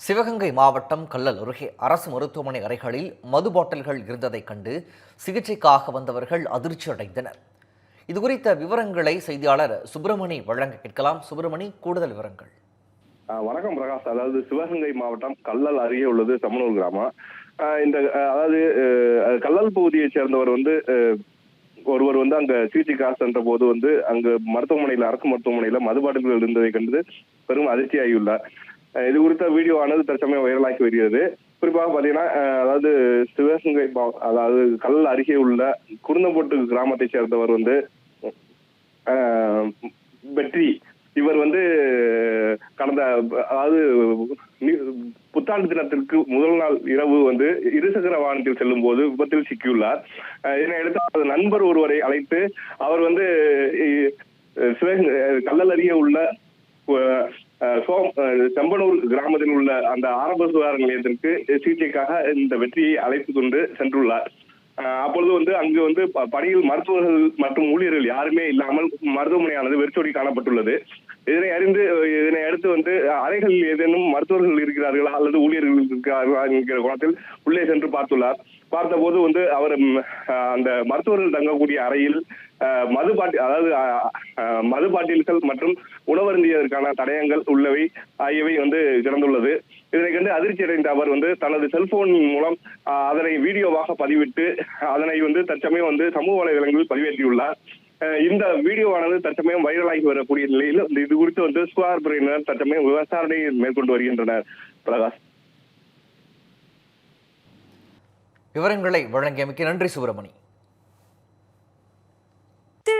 சிவகங்கை மாவட்டம் கல்லல் அருகே அரசு மருத்துவமனை அறைகளில் மது பாட்டில்கள் இருந்ததைக் கண்டு சிகிச்சைக்காக வந்தவர்கள் அதிர்ச்சி அடைந்தனர். இது குறித்த விவரங்களை செய்தியாளர் சுப்பிரமணி வழங்க கேட்கலாம். சுப்பிரமணி கூடுதல் விவரங்கள். வணக்கம் பிரகாஷ். அதாவது சிவகங்கை மாவட்டம் கல்லல் அருகே உள்ளது சமனூர் கிராமம். இந்த அதாவது கல்லல் பகுதியைச் சேர்ந்தவர் வந்து ஒருவர் வந்து அங்க சிகிச்சைக்காக சென்ற போது வந்து அங்கு மருத்துவமனையில அரசு மருத்துவமனையில மதுபாட்டில்கள் இருந்ததை கண்டு பெரும் அதிர்ச்சியாகியுள்ளார். இது குறித்த வீடியோ ஆனது தற்சமயம் வைரலாகி வருகிறது. குறிப்பாக பாத்தீங்கன்னா அதாவது சிவகங்கை அதாவது கல் அருகே உள்ள குருந்தம்போட்டு கிராமத்தை சேர்ந்தவர் வந்து வெற்றி. இவர் வந்து கடந்த அதாவது புத்தாண்டு தினத்திற்கு முதல் நாள் இரவு வந்து இருசக்கர வாகனத்தில் செல்லும் போது விபத்தில் சிக்கியுள்ளார். இதனையடுத்து அவரது நண்பர் ஒருவரை அழைத்து அவர் வந்து சிவகங்கை கல்லல் அருகே உள்ள செம்பனூர் கிராமத்தில் உள்ள அந்த ஆரம்ப சுகாதார நிலையத்திற்கு சிகிச்சைக்காக இந்த வெற்றியை அழைத்து கொண்டு சென்றுள்ளார். அப்பொழுது வந்து அங்கு வந்து பணியில் மருத்துவர்கள் மற்றும் ஊழியர்கள் யாருமே இல்லாமல் மருத்துவமனையானது வெறிச்சோடி காணப்பட்டுள்ளது. இதனை அறிந்து இதனை அடுத்து வந்து அறைகளில் ஏதேனும் மருத்துவர்கள் இருக்கிறார்களா அல்லது ஊழியர்கள் இருக்கிறார்களா என்கிற கோணத்தில் உள்ளே சென்று பார்த்துள்ளார். பார்த்தபோது வந்து அவர் அந்த மருத்துவர்கள் தங்கக்கூடிய அறையில் மது பாட்டி அதாவது மது பாட்டில்கள் மற்றும் உணவருந்தியதற்கான தடயங்கள் உள்ளவை ஆகியவை வந்து கிடந்துள்ளது. இதனை கண்டு அதிர்ச்சி அடைந்த அவர் வந்து தனது செல்போன் மூலம் அதனை வீடியோவாக பதிவிட்டு அதனை வந்து தற்சமயம் வந்து சமூக வலைதளங்களில் பதிவேற்றியுள்ளார். இந்த வீடியோவானது தற்சமயம் வைரலாகி வரக்கூடிய நிலையில் இந்த இது குறித்து வந்து சுகாதாரத்துறையினர் தற்சமயம் விசாரணை மேற்கொண்டு வருகின்றனர். பிரகாஷ். விவரங்களை வழங்கியமைக்கு நன்றி சுப்பிரமணி.